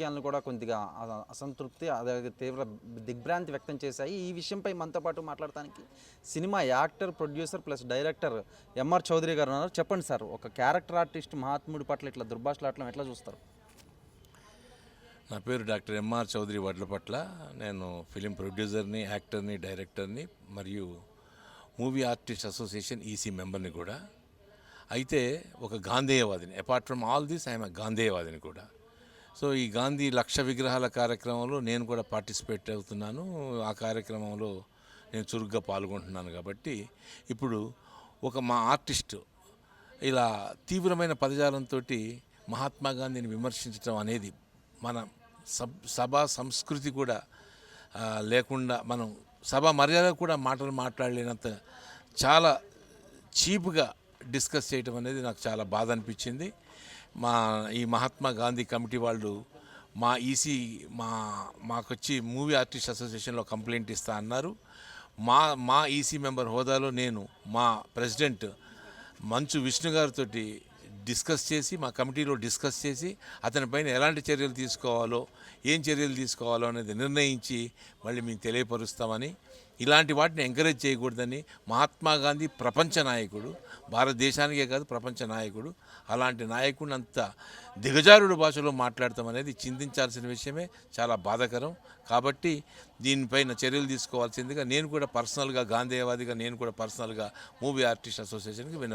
రాజకీయాలను కూడా కొద్దిగా అసంతృప్తి అదే తీవ్ర దిగ్భ్రాంతి వ్యక్తం చేశాయి. ఈ విషయంపై మనతో పాటు మాట్లాడటానికి cinema actor producer plus director MR Chowdary garu ఉన్నారు. చెప్పండి సార్ ఒక క్యారెక్టర్ ఆర్టిస్ట్ మహాత్ముడి పట్ల ఇట్లా దుర్భాషలాడటం ఎట్లా చూస్తారు? నా పేరు డాక్టర్ ఎంఆర్ చౌదరి వడ్ల పట్ల. నేను ఫిలిం ప్రొడ్యూసర్ని యాక్టర్ని డైరెక్టర్ని మరియు మూవీ ఆర్టిస్ట్ అసోసియేషన్ ఈసీ మెంబర్ని కూడా. అయితే ఒక గాంధేయవాదిని apart from all this I'm గాంధేయవాదిని కూడా. సో ఈ గాంధీ లక్ష విగ్రహాల కార్యక్రమంలో నేను కూడా పార్టిసిపేట్ అవుతున్నాను. ఆ కార్యక్రమంలో నేను చురుగ్గా పాల్గొంటున్నాను కాబట్టి ఇప్పుడు ఒక మా ఆర్టిస్ట్ ఇలా తీవ్రమైన పదజాలంతో మహాత్మా గాంధీని విమర్శించడం అనేది మన సబ్ సభా సంస్కృతి కూడా లేకుండా మనం సభ మర్యాద కూడా మాటలు మాట్లాడలేనంత చాలా చీప్గా డిస్కస్ చేయటం అనేది నాకు చాలా బాధ అనిపించింది. మా ఈ మహాత్మా గాంధీ కమిటీ వాళ్ళు మా ఈసీ మా మాకొచ్చి మూవీ ఆర్టిస్ట్ అసోసియేషన్లో కంప్లైంట్ ఇస్తా అన్నారు. మా మా ఈసీ మెంబర్ హోదాలో నేను మా ప్రెసిడెంట్ మంచు విష్ణు గారితో డిస్కస్ చేసి మా కమిటీలో డిస్కస్ చేసి అతనిపైన ఎలాంటి చర్యలు తీసుకోవాలో ఏం చర్యలు తీసుకోవాలో అనేది నిర్ణయించి మళ్ళీ మేము తెలియపరుస్తామని ఇలాంటి వాటిని ఎంకరేజ్ చేయకూడదని మహాత్మా గాంధీ ప్రపంచ నాయకుడు భారతదేశానికే కాదు ప్రపంచ నాయకుడు అలాంటి నాయకుడిని అంత దిగజారుడు భాషలో మాట్లాడతామనేది చింతించాల్సిన విషయమే చాలా బాధాకరం. కాబట్టి దీనిపైన చర్యలు తీసుకోవాల్సిందిగా నేను కూడా పర్సనల్గా గాంధేయవాదిగా నేను కూడా పర్సనల్గా మూవీ ఆర్టిస్ట్ అసోసియేషన్కి విన్న